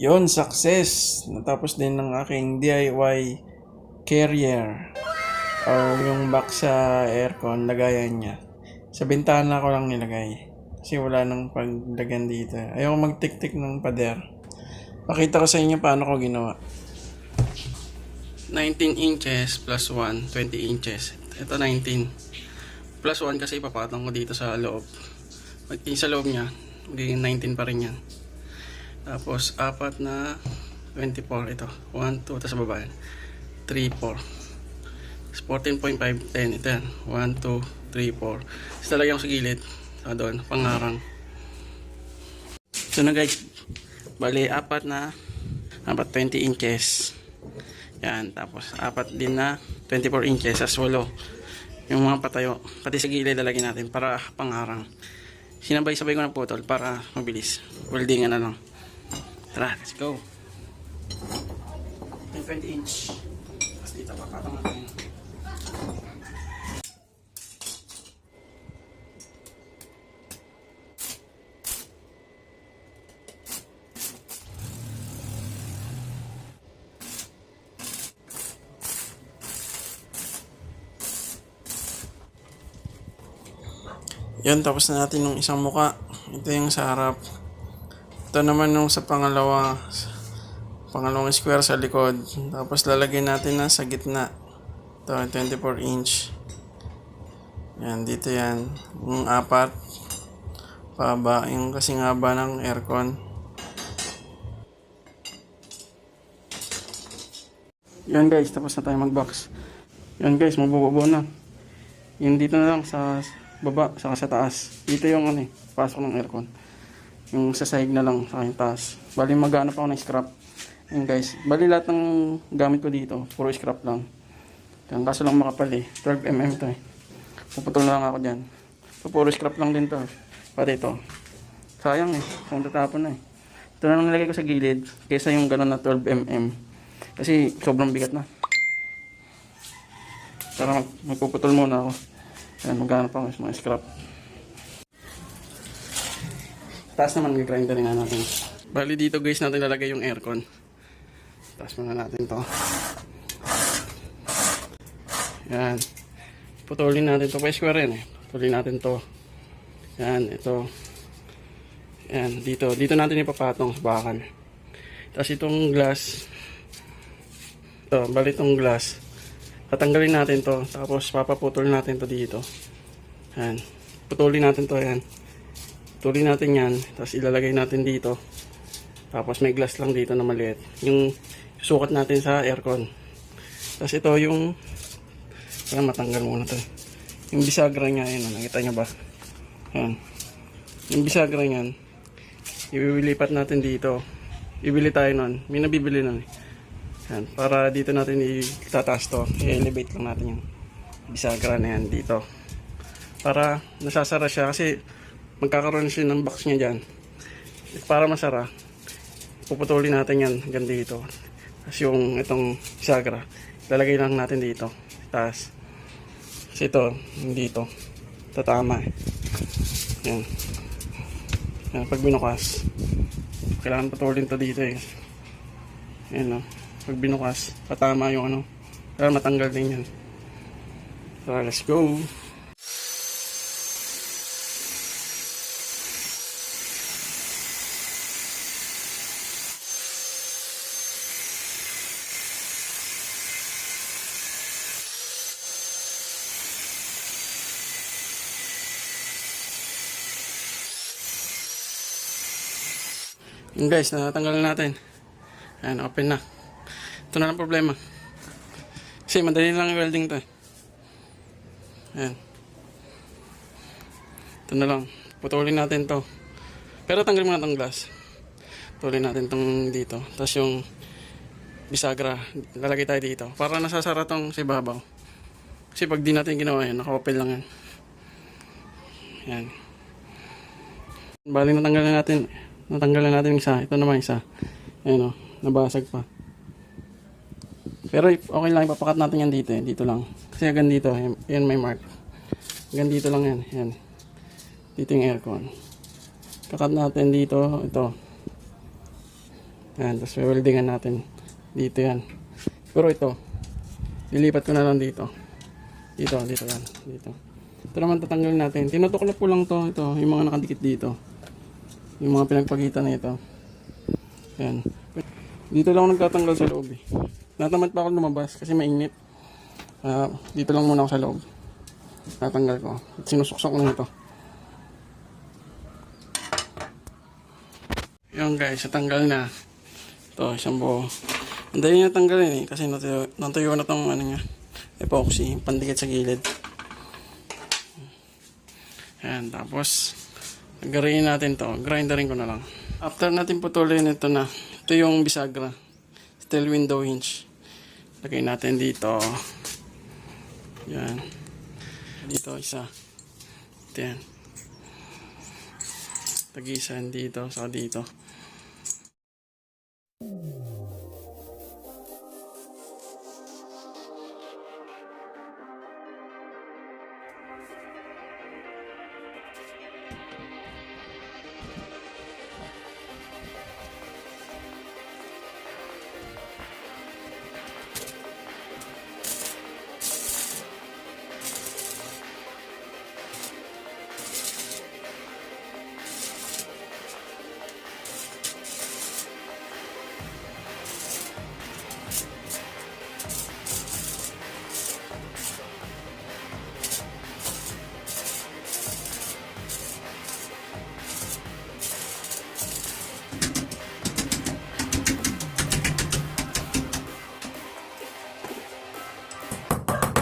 Yon, success! Natapos din ng aking DIY carrier. Or yung box sa aircon, lagayan niya. Sa bintana ko lang nilagay. Kasi wala nang paglagyan dito. Ayaw magtik-tik ng pader. Pakita ko sa inyo paano ko ginawa. 19 inches plus 1, 20 inches. Ito 19. Plus 1 kasi ipapatong ko dito sa loob. Pag sa loob niya, magiging 19 pa rin yan. Tapos, apat na 24 ito. 1, 2, tapos baba yan. 3, 4. Tapos 14.5, 10. Ito yan. 1, 2, 3, 4. Tapos talagyan ko sa gilid. Sa doon, pangarang. So na guys, bali apat na apat 20 inches. Yan, tapos apat din na 24 inches sa swallow. Yung mga patayo, pati sa gilid lalagyan natin para pangarang. Sinabay-sabay ko na putol para mabilis. Weldingan na lang. Tara, let's go. Yung 20 inch. Tapos dito papatong natin. Yan, tapos na natin yung isang muka. Ito yung sa harap. Ito naman yung sa pangalawa. Pangalawang square sa likod. Tapos lalagyan natin na sa gitna. Ito, 24 inch. Yan, dito yan. Yung apat. Paba. Yung kasing haba ng aircon. Yan guys, tapos na tayo mag-box. Yan guys, mabubuo na. Yung dito na lang sa baba, saka sa taas. Dito yung ano eh, pasok ng aircon. Yung sa na lang, sa yung taas. Bali maghanap ako ng scrap. Yan guys, bali lahat ng gamit ko dito, puro scrap lang. Yan, kaso lang makapal eh, 12mm to eh. Puputol na lang ako dyan. So, puro scrap lang din to. Pati ito. Sayang eh, kung tatapon na eh. Ito na lang nilagay ko sa gilid, kaysa yung gano'n na 12mm. Kasi sobrang bigat na. Tara, mag magpuputol muna ako. Ayan, maghanap ako ng mga scrap. Taas naman, gagrinder nga natin. Bali dito guys natin lalagay yung aircon. Taas muna natin to. Yan. Putulin natin to. Pa square yan eh. Putulin natin to. Yan, ito. Yan, dito. Dito natin ipapatong sa bakal. Tapos itong glass. Ito, bali itong glass. Tatanggalin natin to. Tapos papaputol natin to dito. Yan. Putulin natin to. Yan. Putulin natin yan. Tapos ilalagay natin dito. Tapos may glass lang dito na maliit. Yung sukat natin sa aircon. Tapos ito yung kaya matanggal muna to. Yung bisagra niya, yun, oh, nakita niyo ba? Yan. Yung bisagra niyan, iwilipat natin dito. Bibili tayo nun. May nabibili nun. eh. Yan. Para dito natin itataas to. I-elevate lang natin yung bisagra na yan dito. Para nasasara siya kasi magkakaroon siya ng box niya dyan. Para masara, puputulin natin yan hanggang dito. Tapos yung itong bisagra, lalagay lang natin dito. Taas. Kasi ito, dito. Tatama eh. Yan. Yan, pag binukas, kailangan putulin to dito eh. Yan o. Pag binukas, patama yung ano. Kailangan matanggal din yan. So, let's go. Yun guys, natanggal na natin. Ayan, open na. Ito na lang problema. Kasi madali lang welding to eh. Ayan. Ito na lang. Putulin natin to. Pero tanggalin mo na itong glass. Putulin natin tong dito. Tapos yung bisagra, lalagay tayo dito. Para nasasara tong sa ibabaw. Kasi pag di natin ginawa yan, naka-open lang yan. Yan. Bali natanggal na natin. Natanggal na natin yung isa. Ito naman isa. Ayan o. Nabasag pa. Pero okay lang. Ipapakat natin yan dito. Eh. Dito lang. Kasi hanggang dito. Yan, may mark. Hanggang dito lang yan. Yan. Dito yung aircon. Kakat natin dito. Ito. Yan, tapos weldingan natin. Dito yan. Pero ito, lilipat ko na lang dito. Dito, dito yan. Dito. Ito naman tatanggalin natin. Tinutuklap ko lang to. Ito, yung mga nakadikit dito. Yung mga pinagpagitan na ito. Dito lang ako nagtatanggal sa loob eh. Natamad pa ako lumabas kasi mainit. Ah, dito lang muna ako sa loob. Tatanggal ko. At sinusuksok ko na ito. Yun guys, natanggal na. Ito, isang buo. Ang dali tanggalin eh, kasi natuyo, natuyo na tong ano niya, epoxy, pandikit sa gilid. Ayan, tapos, nagariin natin to, grinderin ko na lang. After natin putulin ito na, ito yung bisagra, steel window hinge. Lagay natin dito. Yan. Dito isa. Ito yan. Tagisan dito, sa dito.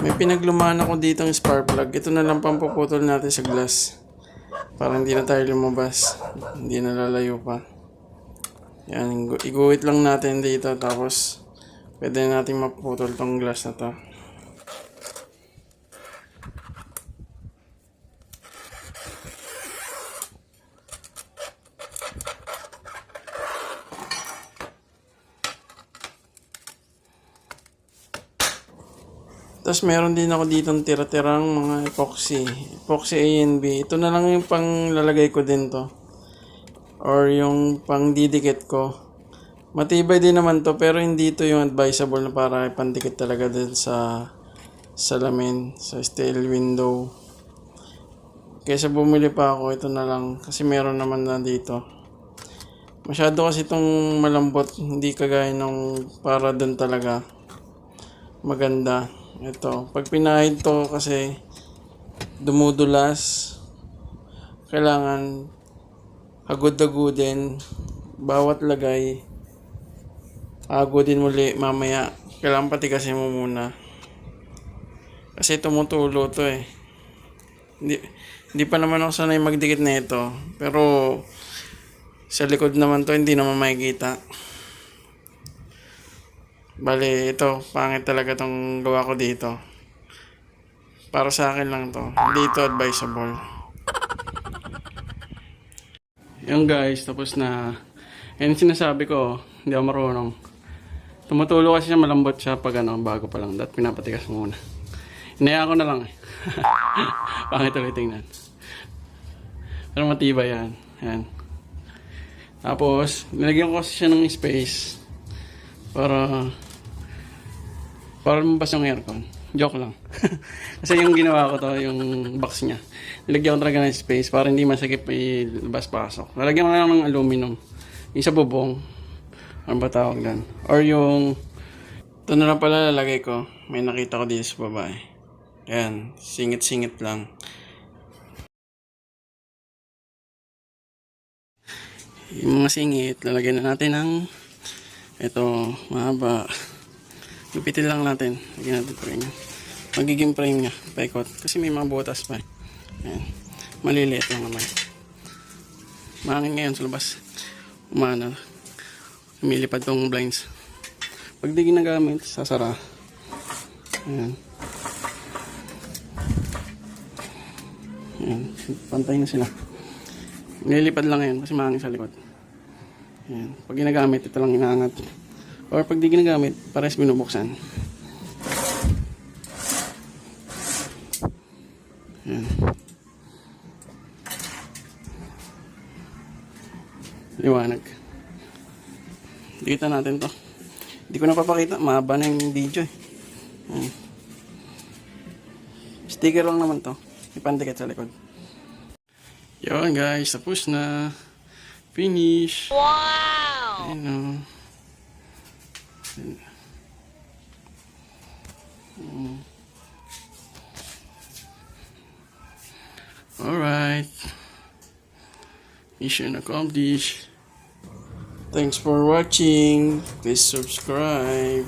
May pinaglumaan ako dito ng spark plug. Ito na lang pampuputol natin sa glass. Para hindi na tayo lumabas. Hindi na lalayo pa. Yan, igu- iguhit lang natin dito tapos pwede na natin maputol tong glass na to. Tapos meron din ako dito tira-tirang mga epoxy. Epoxy A and B. Ito na lang yung pang lalagay ko din to. Or yung pang didikit ko. Matibay din naman to pero hindi to yung advisable na para ipandikit talaga din sa salamin, sa steel window. Kaysa bumili pa ako, ito na lang. Kasi meron naman na dito. Masyado kasi itong malambot. Hindi kagaya ng para dun talaga maganda. Ito, pag pinahid to kasi dumudulas, kailangan hagod-agudin, bawat lagay, agudin muli mamaya. Kailangan patigasin mo muna. Kasi tumutulo to eh. Hindi, hindi pa naman ako sanay magdikit na ito. Pero sa likod naman to, hindi naman makikita. Bali, ito, pangit talaga tong gawa ko dito. Para sa akin lang to. Hindi ito advisable. Yung guys, tapos na. Yan sinasabi ko, hindi ako marunong. Tumutulo kasi siya, malambot siya pag ano, bago pa lang. Dat pinapatigas muna. Inaya ko na lang eh. pangit ulit tingnan. Pero matibay yan. Yan. Tapos, nilagyan ko kasi siya ng space para para lumabas yung aircon. Joke lang. Kasi yung ginawa ko to, yung box niya. Nilagyan ko talaga ng space para hindi masakit ilabas-pasok. Lalagyan ko lang ng aluminum. Yung sa bubong. Ano ba tawag doon? Or yung... Ito na lang pala lalagay ko. May nakita ko dito sa babae. Ayan. Singit-singit lang. Yung mga singit, lalagyan na natin ng ito, mahaba. Lupitin lang natin. Lagyan natin frame. Magiging frame niya. Paikot. Kasi may mga butas pa. Ayan. Maliliit lang naman. Mahangin ngayon sa labas. Umana. Lumilipad tong blinds. Pag di ginagamit, sasara. Ayan. Ayan. Pantay na sila. Nililipad lang ngayon kasi mahangin sa likod. Ayan. Pag ginagamit, ito lang inaangat. Or pag di ginagamit, pares binubuksan. Ayan. Liwanag. Dito natin to. Hindi ko na papakita. Mahaba na yung video eh. Sticker lang naman to. Ipandikit sa likod. Yun guys, tapos na. Finish. Wow! Ayun o. Mm. Alright. Mission accomplished. Thanks for watching. Please subscribe.